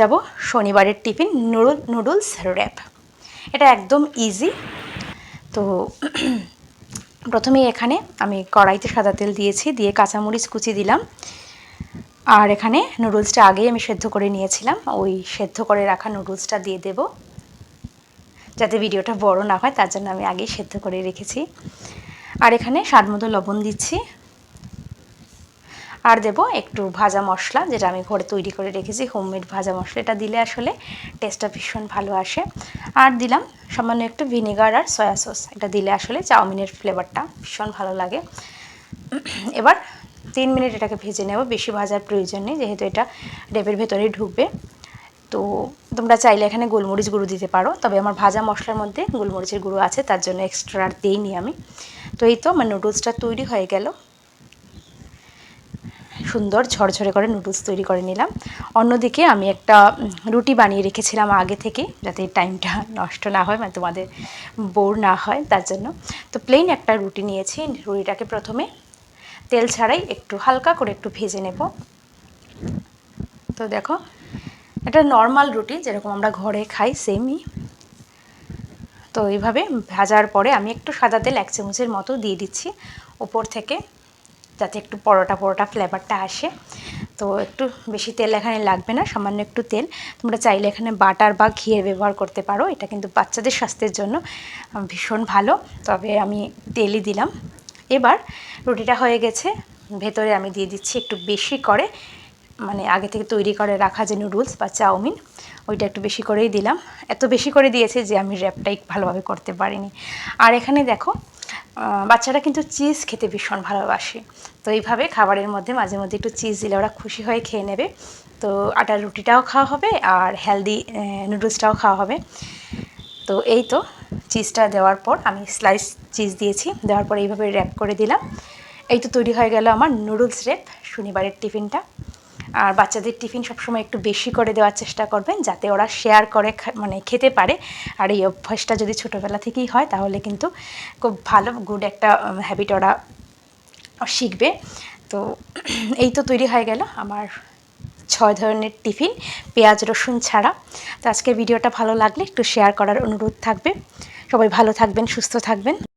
যাব শনিবারের tiffin noodle, noodles rap. এটা একদম ইজি তো প্রথমেই এখানে আমি কড়াইতে সাদা তেল দিয়েছি, দিয়ে কাঁচামরিচ কুচি দিলাম। আর এখানে নুডলসটা আগেই আমি সেদ্ধ করে নিয়েছিলাম। ওই সেদ্ধ করে রাখা নুডলসটা দিয়ে দেব। যাতে ভিডিওটা বড় না হয়, তার জন্য আমি আগেই সেদ্ধ করে রেখেছি। আর এখানে স্বাদ মতো লবণ দিচ্ছি। আর দেব একটু ভাজা মশলা, যেটা আমি ঘরে তৈরি করে রেখেছি হোমমেড ভাজা মশলা। এটা দিলে আসলে টেস্টটা ভীষণ ভালো আসে। আর দিলাম সামান্য একটু ভিনেগার আর সয়া সস এটা দিলে আসলে চাউমিনের ফ্লেভারটা ভীষণ ভালো লাগে। এবার তিন মিনিট এটাকে ভেজে নেব, বেশি ভাজার প্রয়োজন নেই, যেহেতু এটা ডেপের ভেতরেই ঢুকবে। তো তোমরা চাইলে এখানে গোলমরিচ গুঁড়ো দিতে পারো, তবে আমার ভাজা মশলার মধ্যে গোলমরিচের গুঁড়ো আছে, তার জন্য এক্সট্রা আর দিইনি আমি। তো এই তো আমার নুডলসটা তৈরি হয়ে গেল। সুন্দর ঝরঝরে করে নুডলস তৈরি করে নিলাম। অন্যদিকে আমি একটা রুটি বানিয়ে রেখেছিলাম আগে থেকে, যাতে টাইমটা নষ্ট না হয় মানে তোমাদের বোর না হয়, তার জন্য। তো প্লেন একটা রুটি নিয়েছি, রুটিটাকে প্রথমে তেল ছাড়াই একটু হালকা করে একটু ভেজে নেব। তো দেখো এটা নর্মাল রুটি, যেরকম আমরা ঘরে খাই সেমই তো এইভাবে ভাজার পরে আমি একটু সাদা তেল, এক চামচের মতো দিয়ে দিচ্ছি। ওপর থেকে যাতে একটু পরোটা পরোটা ফ্লেভারটা আসে। তো একটু বেশি তেল এখানে লাগবে না, সামান্য একটু তেল। তোমরা চাইলে এখানে বাটার বা ঘিয়ের ব্যবহার করতে পারো। এটা কিন্তু বাচ্চাদের স্বাস্থ্যের জন্য ভীষণ ভালো। তবে আমি তেলই দিলাম। এবার রুটিটা হয়ে গেছে। ভেতরে আমি দিয়ে দিচ্ছি একটু বেশি করে মানে আগে থেকে তৈরি করে রাখা যে নুডলস বা চাউমিন, ওইটা একটু বেশি করেই দিলাম। এত বেশি করে দিয়েছে যে আমি র্যাপটাই ভালোভাবে করতে পারিনি। আর এখানে দেখো বাচ্চারা কিন্তু চিজ খেতে ভীষণ ভালোবাসে। তো এইভাবে খাবারের মধ্যে মাঝে মধ্যে একটু চিজ দিলে ওরা খুশি হয়ে খেয়ে নেবে। তো আটার রুটিটাও খাওয়া হবে আর হেলদি নুডলসটাও খাওয়া হবে। তো এই তো চিজটা দেওয়ার পর আমি স্লাইস চিজ দিয়েছি। দেওয়ার পর এইভাবে র্যাপ করে দিলাম। এই তো তৈরি হয়ে গেল আমার নুডলস র্যাপ শনিবারের টিফিনটা। আর বাচ্চাদের টিফিন সবসময় একটু বেশি করে দেওয়ার চেষ্টা করবেন যাতে ওরা শেয়ার করে মানে খেতে পারে। আর এই অভ্যাসটা যদি ছোটোবেলা থেকেই হয়, তাহলে কিন্তু খুব ভালো গুড একটা হ্যাবিট ওরা শিখবে। তো এই তো তৈরি হয়ে গেল আমার ছয় ধরনের টিফিন, পেঁয়াজ, রসুন ছাড়া। তো আজকের ভিডিওটা ভালো লাগলে একটু শেয়ার করার অনুরোধ থাকবে। সবাই ভালো থাকবেন, সুস্থ থাকবেন।